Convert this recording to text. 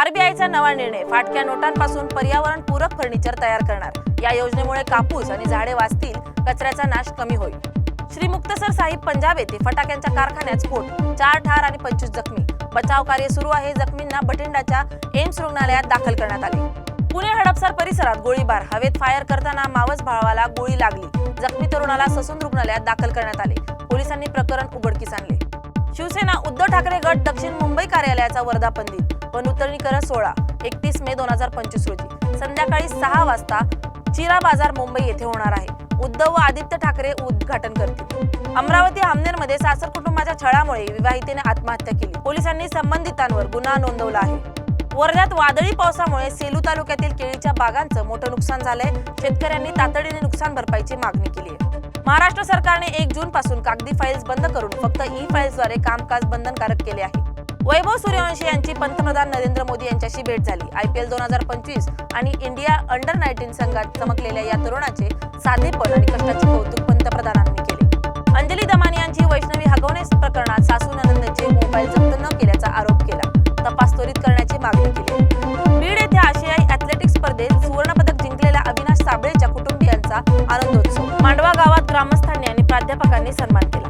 आरबीआयचा नवा निर्णय. फाटक्या नोटांपासून पर्यावरण पूरक फर्निचर तयार करणार. या योजनेमुळे कापूस आणि झाडे वाचतील. कचऱ्याचा नाश कमी होईल. श्री मुक्तसर साहिब पंजाब येथे फटाक्यांच्या कारखान्यात स्फोट. चार ठार आणि पंचवीस जखमी. बचाव कार्य सुरू आहे. जखमींना बठिंडाच्या एम्स रुग्णालयात दाखल करण्यात आले. पुणे हडपसर परिसरात गोळीबार. हवेत फायर करताना मावस भावाला गोळी लागली. जखमी तरुणाला ससून रुग्णालयात दाखल करण्यात आले. पोलिसांनी प्रकरण उघडकीस आणले. शिवसेना उद्धव ठाकरे गट दक्षिण मुंबई कार्यालयाचा वर्धापन दिन. नूतनीकरण सोहळा एकतीस मे दोन हजार पंचवीस रोजी. संध्याकाळी सहा वाजता चिरा बाजार मुंबई येथे होणार आहे. उद्धव व आदित्य ठाकरे उद्घाटन करतील. अमरावती हमनेरमध्ये सासर कुटुंबाच्या छळामुळे विवाहितेने आत्महत्या केली. पोलिसांनी संबंधितांवर गुन्हा नोंदवला आहे. वर्ध्यात वादळी पावसामुळे सेलू तालुक्यातील केळीच्या बागांचं मोठं नुकसान झालंय. शेतकऱ्यांनी तातडीने नुकसान भरपाईची मागणी केली आहे. महाराष्ट्र सरकारने एक जून पासून कागदी फाईल्स बंद करून फक्त ई फाईल्सद्वारे कामकाज बंधनकारक केले आहे. वैभव सूर्यवंशी यांची पंतप्रधान नरेंद्र मोदी यांच्याशी भेट झाली. आयपीएल दोन हजार पंचवीस आणि इंडिया अंडर नाईन्टीन संघात चमकलेल्या या तरुणाचे साधेपण आणि कष्टाचे कौतुक पंतप्रधानांनी केले. अंजली दमानी यांची वैष्णवी हगवणे प्रकरणात सासू ननंदचे मोबाईल जप्त न केल्याचा आरोप केला. तपास त्वरित करण्याची मागणी केली. बीड येथे आशियाई अथलेटिक्स स्पर्धेत सुवर्णपदक जिंकलेल्या अविनाश साबळेच्या कुटुंबियांचा आनंदोत्सव. मांडवा गावात ग्रामस्थांनी आणि प्राध्यापकांनी सन्मान केला.